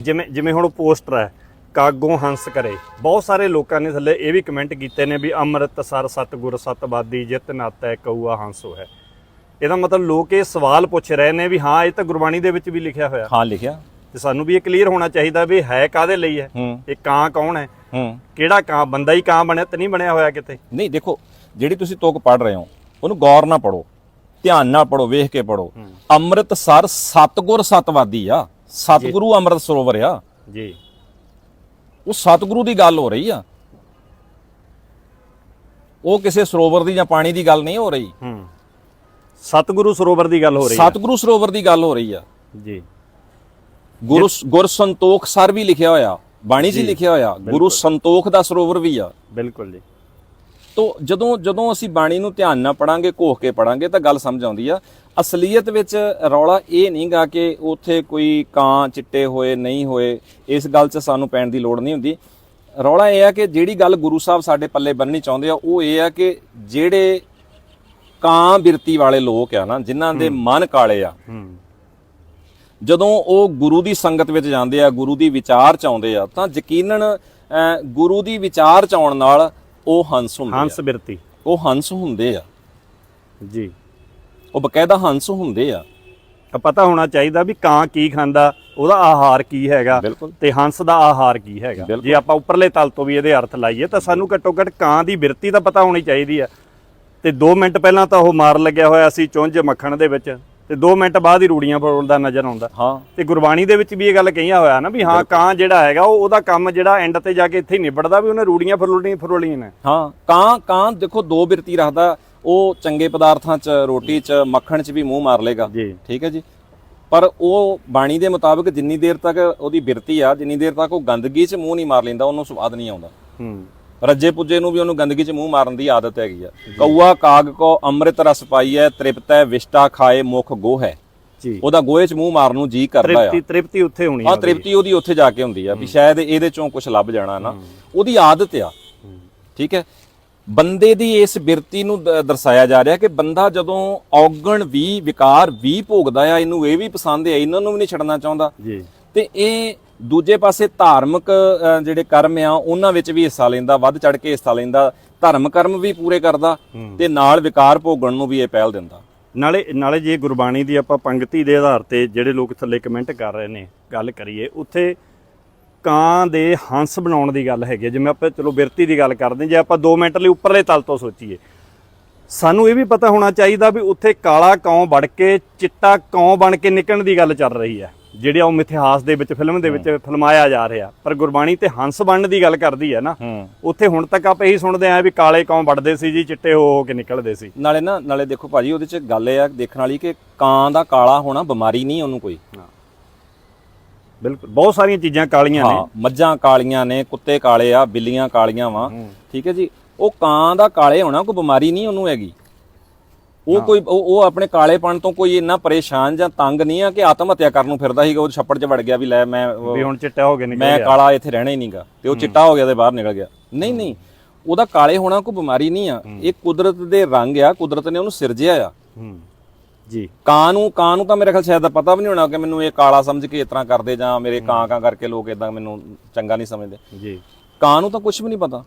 ਜਿਵੇਂ ਜਿਵੇਂ ਹੁਣ ਪੋਸਟਰ ਹੈ ਕਾਗੋਂ ਹੰਸ ਕਰੇ। ਬਹੁਤ ਸਾਰੇ ਲੋਕਾਂ ਨੇ ਥੱਲੇ ਇਹ ਵੀ ਕਮੈਂਟ ਕੀਤੇ ਨੇ ਵੀ ਅੰਮ੍ਰਿਤਸਰ ਸਤਗੁਰ ਸਤਵਾਦੀ ਜਿਤ ਨਾਤੈ ਕਊਆ ਹੰਸੋ ਹੈ। ਇਹਦਾ ਮਤਲਬ ਲੋਕ ਇਹ ਸਵਾਲ ਪੁੱਛ ਰਹੇ ਨੇ ਵੀ ਹਾਂ ਇਹ ਤਾਂ ਗੁਰਬਾਣੀ ਦੇ ਵਿੱਚ ਵੀ ਲਿਖਿਆ ਹੋਇਆ। ਹਾਂ ਲਿਖਿਆ। ਤੇ ਸਾਨੂੰ ਵੀ ਇਹ ਕਲੀਅਰ ਹੋਣਾ ਚਾਹੀਦਾ ਵੀ ਹੈ ਕਾਦੇ ਲਈ ਹੈ? ਇਹ ਕਾਂ ਕੌਣ ਹੈ? ਹੂੰ। ਕਿਹੜਾ ਕਾਂ? ਬੰਦਾ ਹੀ ਕਾਂ ਬਣਿਆ ਤੇ ਨਹੀਂ ਬਣਿਆ ਹੋਇਆ ਕਿਤੇ। ਨਹੀਂ ਦੇਖੋ ਜਿਹੜੀ ਤੁਸੀਂ ਤੁਕ ਪੜ ਰਹੇ ਹੋ ਉਹਨੂੰ ਗੌਰ ਨਾਲ ਪੜੋ ਧਿਆਨ ਨਾਲ ਪੜੋ ਵੇਖ ਕੇ ਪੜੋ ਅੰਮ੍ਰਿਤਸਰ ਸਤਗੁਰ ਸਤਵਾਦੀ ਆ। ਸਤਗੁਰੂ ਅੰਮ੍ਰਿਤ ਸਰੋਵਰ ਆ। ਜੀ। ਉਹ ਸਤਗੁਰੂ ਦੀ ਗੱਲ ਹੋ ਰਹੀ ਆ। ਉਹ ਕਿਸੇ ਸਰੋਵਰ ਦੀ ਜਾਂ ਪਾਣੀ ਦੀ ਗੱਲ ਨਹੀਂ ਹੋ ਰਹੀ। ਹੂੰ। ਸਤਗੁਰੂ ਸਰੋਵਰ ਦੀ ਗੱਲ ਹੋ ਰਹੀ ਹੈ ਸਤਗੁਰੂ ਸਰੋਵਰ ਦੀ ਗੱਲ ਹੋ ਰਹੀ ਆ। ਜੀ। ਗੁਰੂ ਗੁਰ ਸੰਤੋਖ ਸਰ ਵੀ ਲਿਖਿਆ ਹੋਇਆ। ਬਾਣੀ 'ਚ ਹੀ ਲਿਖਿਆ ਹੋਇਆ। ਗੁਰੂ ਸੰਤੋਖ ਦਾ ਸਰੋਵਰ ਵੀ ਆ। ਬਿਲਕੁਲ ਜੀ। ਤੋ ਜਦੋਂ ਜਦੋਂ ਅਸੀਂ ਬਾਣੀ ਨੂੰ ਧਿਆਨ ਨਾਲ ਪੜਾਂਗੇ ਘੋਖ ਕੇ ਪੜਾਂਗੇ ਤਾਂ ਗੱਲ ਸਮਝ ਆਉਂਦੀ ਆ। ਅਸਲੀਅਤ ਵਿੱਚ ਰੌਲਾ ਇਹ ਨਹੀਂਗਾ ਕਿ ਉੱਥੇ ਕੋਈ ਕਾਂ ਚਿੱਟੇ ਹੋਏ ਨਹੀਂ ਹੋਏ ਇਸ ਗੱਲ 'ਚ ਸਾਨੂੰ ਪੈਣ ਦੀ ਲੋੜ ਨਹੀਂ ਹੁੰਦੀ। ਰੌਲਾ ਇਹ ਆ ਕਿ ਜਿਹੜੀ ਗੱਲ ਗੁਰੂ ਸਾਹਿਬ ਸਾਡੇ ਪੱਲੇ ਬੰਨਣੀ ਚਾਹੁੰਦੇ ਆ ਉਹ ਇਹ ਆ ਕਿ ਜਿਹੜੇ ਕਾਂ ਬਿਰਤੀ ਵਾਲੇ ਲੋਕ ਆ ਨਾ ਜਿਨ੍ਹਾਂ ਦੇ ਮਨ ਕਾਲੇ ਆ ਜਦੋਂ ਉਹ ਗੁਰੂ ਦੀ ਸੰਗਤ ਵਿੱਚ ਜਾਂਦੇ ਆ ਗੁਰੂ ਦੀ ਵਿਚਾਰ ਚ ਆਉਂਦੇ ਆ ਤਾਂ ਯਕੀਨਨ ਗੁਰੂ ਦੀ ਵਿਚਾਰ ਚ ਆਉਣ ਨਾਲ ਉਹ ਹੰਸ ਹੁੰਦੇ ਆ। ਹੰਸ ਬਿਰਤੀ। ਉਹ ਹੰਸ ਹੁੰਦੇ ਆ। ਜੀ। ਉਹ ਬਕਾਇਦਾ ਹੰਸ ਹੁੰਦੇ ਆ। ਤਾਂ ਪਤਾ ਹੋਣਾ ਚਾਹੀਦਾ ਵੀ ਕਾਂ ਕੀ ਖਾਂਦਾ ਉਹਦਾ ਆਹਾਰ ਕੀ ਹੈਗਾ ਬਿਲਕੁਲ। ਤੇ ਹੰਸ ਦਾ ਆਹਾਰ ਕੀ ਹੈਗਾ। ਬਿਲਕੁਲ। ਜੇ ਆਪਾਂ ਉੱਪਰਲੇ ਤਲ ਤੋਂ ਵੀ ਇਹਦੇ ਅਰਥ ਲਾਈਏ ਤਾਂ ਸਾਨੂੰ ਘੱਟੋ ਘੱਟ ਕਾਂ ਦੀ ਬਿਰਤੀ ਤਾਂ ਪਤਾ ਹੋਣੀ ਚਾਹੀਦੀ ਆ। ਤੇ 2 ਮਿੰਟ ਪਹਿਲਾਂ ਤਾਂ ਉਹ ਮਾਰ ਲੱਗਿਆ ਹੋਇਆ ਸੀ ਚੁੰਝ ਮੱਖਣ ਦੇ ਵਿੱਚ। ਤੇ 2 ਮਿੰਟ ਬਾਅਦ ਹੀ ਰੂੜੀਆਂ ਫਰੋਲਦਾ ਨਜ਼ਰ ਆਉਂਦਾ। ਹਾਂ। ਤੇ ਗੁਰਬਾਣੀ ਦੇ ਵਿੱਚ ਵੀ ਇਹ ਗੱਲ ਕਹੀਆਂ ਹੋਇਆ ਨਾ ਵੀ ਹਾਂ ਕਾਂ ਜਿਹੜਾ ਹੈਗਾ ਉਹ ਉਹਦਾ ਕੰਮ ਜਿਹੜਾ ਐਂਡ ਤੇ ਜਾ ਕੇ ਇੱਥੇ ਹੀ ਨਿਬੜਦਾ ਵੀ ਉਹਨੇ ਰੂੜੀਆਂ ਫਰੋਲਣੀਆਂ ਫਰੋਲੀਆਂ ਨੇ। ਹਾਂ ਕਾਂ ਕਾਂ ਦੇਖੋ ਦੋ ਬਿਰਤੀ ਰੱਖਦਾ ਉਹ ਚੰਗੇ ਪਦਾਰਥਾਂ ਚ ਰੋਟੀ ਚ ਮੱਖਣ ਚ ਵੀ ਮੂੰਹ ਮਾਰ ਲੇਗਾ। ਜੀ। ਠੀਕ ਹੈ ਜੀ? ਪਰ ਉਹ ਬਾਣੀ ਦੇ ਮੁਤਾਬਕ ਜਿੰਨੀ ਦੇਰ ਤੱਕ ਉਹਦੀ ਬਿਰਤੀ ਆ ਜਿੰਨੀ ਦੇਰ ਤੱਕ ਉਹ ਗੰਦਗੀ 'ਚ ਮੂੰਹ ਨਹੀਂ ਮਾਰ ਲੈਂਦਾ ਉਹਨੂੰ ਸਵਾਦ ਨਹੀਂ ਆਉਂਦਾ। ਹੂੰ। ਰੱਜੇ ਪੁੱਜੇ ਨੂੰ ਵੀ ਉਹਨੂੰ ਗੰਦਗੀ 'ਚ ਮੂੰਹ ਮਾਰਨ ਦੀ ਆਦਤ ਹੈਗੀ ਆ। ਕਊਆ ਕਾਗ ਕੋ ਅੰਮ੍ਰਿਤ ਰਸ ਪਾਈਐ ਤ੍ਰਿਪਤੈ ਵਿਸ਼ਟਾ ਖਾਏ ਮੁਖ ਗੋਹੈ ਜੀ। ਉਹਦਾ ਗੋਹੇ 'ਚ ਮੂੰਹ ਮਾਰਨ ਨੂੰ ਜੀ ਕਰਦਾ ਆ। ਤ੍ਰਿਪਤੀ ਤ੍ਰਿਪਤੀ ਉੱਥੇ ਹੋਣੀ ਹਾਂ ਆ ਤ੍ਰਿਪਤੀ ਉਹਦੀ ਉੱਥੇ ਜਾ ਕੇ ਹੁੰਦੀ ਆ ਵੀ ਸ਼ਾਇਦ ਇਹਦੇ ਚੋਂ ਕੁਝ ਲੱਭ ਜਾਣਾ ਨਾ। ਉਹਦੀ ਆਦਤ ਆ। ਠੀਕ ਹੈ ਬੰਦੇ ਦੀ ਇਸ ਬਿਰਤੀ ਨੂੰ ਦਰਸਾਇਆ ਜਾ ਰਿਹਾ ਕਿ ਬੰਦਾ ਜਦੋਂ ਔਗਣ ਵੀ ਵਿਕਾਰ ਵੀ ਭੋਗਦਾ ਆ ਇਹਨੂੰ ਇਹ ਵੀ ਪਸੰਦ ਆ ਇਹਨਾਂ ਨੂੰ ਵੀ ਨਹੀਂ ਛੱਡਣਾ ਚਾਹੁੰਦਾ। ਜੀ। ਤੇ ਇਹ ਦੂਜੇ ਪਾਸੇ ਧਾਰਮਿਕ ਜਿਹੜੇ ਕਰਮ ਆ ਉਹਨਾਂ ਵਿੱਚ ਵੀ ਹਿੱਸਾ ਲੈਂਦਾ ਵੱਧ ਚੜ ਕੇ ਹਿੱਸਾ ਲੈਂਦਾ। ਧਰਮ ਕਰਮ ਵੀ ਪੂਰੇ ਕਰਦਾ ਤੇ ਨਾਲ ਵਿਕਾਰ ਭੋਗਣ ਨੂੰ ਵੀ ਇਹ ਪਹਿਲ ਦਿੰਦਾ। ਨਾਲੇ ਨਾਲੇ ਜੇ ਗੁਰਬਾਣੀ ਦੀ ਆਪਾਂ ਪੰਕਤੀ ਦੇ ਆਧਾਰ ਤੇ ਜਿਹੜੇ ਲੋਕ ਥੱਲੇ ਕਮੈਂਟ ਕਰ ਰਹੇ ਨੇ ਗੱਲ ਕਰੀਏ ਉੱਥੇ ਕਾਂ ਦੇ ਹੰਸ ਬਣਾਉਣ ਦੀ ਗੱਲ ਹੈਗੀ। ਜਿਵੇਂ ਆਪਾਂ ਚਲੋ ਬਿਰਤੀ ਦੀ ਗੱਲ ਕਰਦੇ ਜੇ ਆਪਾਂ 2 ਮਿੰਟ ਲਈ ਉੱਪਰਲੇ ਤਲ ਤੋਂ ਸੋਚੀਏ। ਸਾਨੂੰ ਇਹ ਵੀ ਪਤਾ ਹੋਣਾ ਚਾਹੀਦਾ ਵੀ ਉੱਥੇ ਕਾਲਾ ਕੌਂ ਵੜ ਕੇ ਚਿੱਟਾ ਕੌਂ ਬਣ ਕੇ ਨਿਕਲਣ ਦੀ ਗੱਲ ਚੱਲ ਰਹੀ ਹੈ। ਜਿਹੜੀ ਉਹ ਇਤਿਹਾਸ ਦੇ ਵਿੱਚ ਫਿਲਮ ਦੇ ਵਿੱਚ ਫਿਲਮਾਇਆ ਜਾ ਰਿਹਾ। ਪਰ ਗੁਰਬਾਣੀ ਤੇ ਹੰਸ ਬਣਨ ਦੀ ਗੱਲ ਕਰਦੀ ਹੈ ਨਾ ਉੱਥੇ ਹੁਣ ਤੱਕ ਆਪਾਂ ਇਹੀ ਸੁਣਦੇ ਆਂ ਵੀ ਕਾਲੇ ਕੌਂ ਵੜਦੇ ਸੀ ਜੀ ਚਿੱਟੇ ਹੋ ਹੋ ਕੇ ਨਿਕਲਦੇ ਸੀ। ਨਾਲੇ ਨਾ ਨਾਲੇ ਦੇਖੋ ਭਾਜੀ ਉਹਦੇ ਚ ਗੱਲ ਇਹ ਆ ਦੇਖਣ ਵਾਲੀ ਕਿ ਕਾਂ ਦਾ ਕਾਲਾ ਹੋਣਾ ਬਿਮਾਰੀ ਨਹੀਂ ਉਹਨੂੰ ਕੋਈ। ਬਿਲਕੁਲ ਬਹੁਤ ਸਾਰੀਆਂ ਚੀਜ਼ਾਂ ਕਾਲੀਆਂ ਨੇ। ਹਾਂ ਮੱਝਾਂ ਕਾਲੀਆਂ ਨੇ ਕੁੱਤੇ ਕਾਲੇ ਆ ਬਿੱਲੀਆਂ ਕਾਲੀਆਂ ਵਾ। ਠੀਕ ਹੈ ਜੀ ਉਹ ਕਾਂ ਦਾ ਕਾਲੇ ਹੋਣਾ ਕੋਈ ਬਿਮਾਰੀ ਨਹੀਂ ਉਹਨੂੰ ਹੈਗੀ। ਉਹ ਕੋਈ ਉਹ ਆਪਣੇ ਕਾਲੇਪਣ ਤੋਂ ਕੋਈ ਇੰਨਾ ਪਰੇਸ਼ਾਨ ਜਾਂ ਤੰਗ ਨਹੀਂ ਆ ਕਿ ਆਤਮ ਹੱਤਿਆ ਕਰਨ ਨੂੰ ਫਿਰਦਾ ਸੀਗਾ ਉਹ ਛੱਪੜ 'ਚ ਵੜ ਗਿਆ ਵੀ ਲੈ ਮੈਂ ਵੀ ਹੁਣ ਚਿੱਟਾ ਹੋ ਕੇ ਨਿਕਲ ਮੈਂ ਗਿਆ। ਕਾਲਾ ਇੱਥੇ ਰਹਿਣਾ ਹੀ ਨਹੀਂਗਾ ਤੇ ਉਹ ਚਿੱਟਾ ਹੋ ਗਿਆ ਤੇ ਬਾਹਰ ਨਿਕਲ ਗਿਆ। ਨਹੀਂ ਨਹੀਂ ਉਹਦਾ ਕਾਲੇ ਹੋਣਾ ਕੋਈ ਬਿਮਾਰੀ ਨਹੀਂ ਆ। ਇਹ ਕੁਦਰਤ ਦੇ ਰੰਗ ਆ ਕੁਦਰਤ ਨੇ ਉਹਨੂੰ ਸਿਰਜਿਆ ਆ। ਜੀ। ਕਾਂ ਨੂੰ ਕਾਂ ਨੂੰ ਤਾਂ ਮੇਰੇ ਖਿਆਲ ਸ਼ਾਇਦ ਦਾ ਪਤਾ ਵੀ ਨਹੀਂ ਹੋਣਾ ਕਿ ਮੈਨੂੰ ਇਹ ਕਾਲਾ ਸਮਝ ਕੇ ਇਸ ਤਰ੍ਹਾਂ ਕਰਦੇ ਜਾਂ ਮੇਰੇ ਕਾਂ ਕਾਂ ਕਰਕੇ ਲੋਕ ਇਦਾਂ ਮੈਨੂੰ ਚੰਗਾ ਨਹੀਂ ਸਮਝਦੇ। ਜੀ। ਕਾਂ ਨੂੰ ਤਾਂ ਕੁਝ ਵੀ ਨਹੀਂ ਪਤਾ।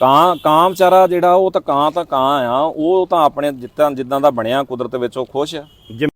ਕਾਂ ਕਾਂ ਵਿਚਾਰਾ ਜਿਹੜਾ ਉਹ ਤਾਂ ਕਾਂ ਤਾਂ ਕਾਂ ਆ, ਉਹ ਤਾਂ ਆਪਣੇ ਜਿੱਦਾਂ ਜਿੱਦਾਂ ਦਾ ਬਣਿਆ, ਕੁਦਰਤ ਵਿੱਚ ਉਹ ਖੁਸ਼ ਆ। ਜਿਵੇਂ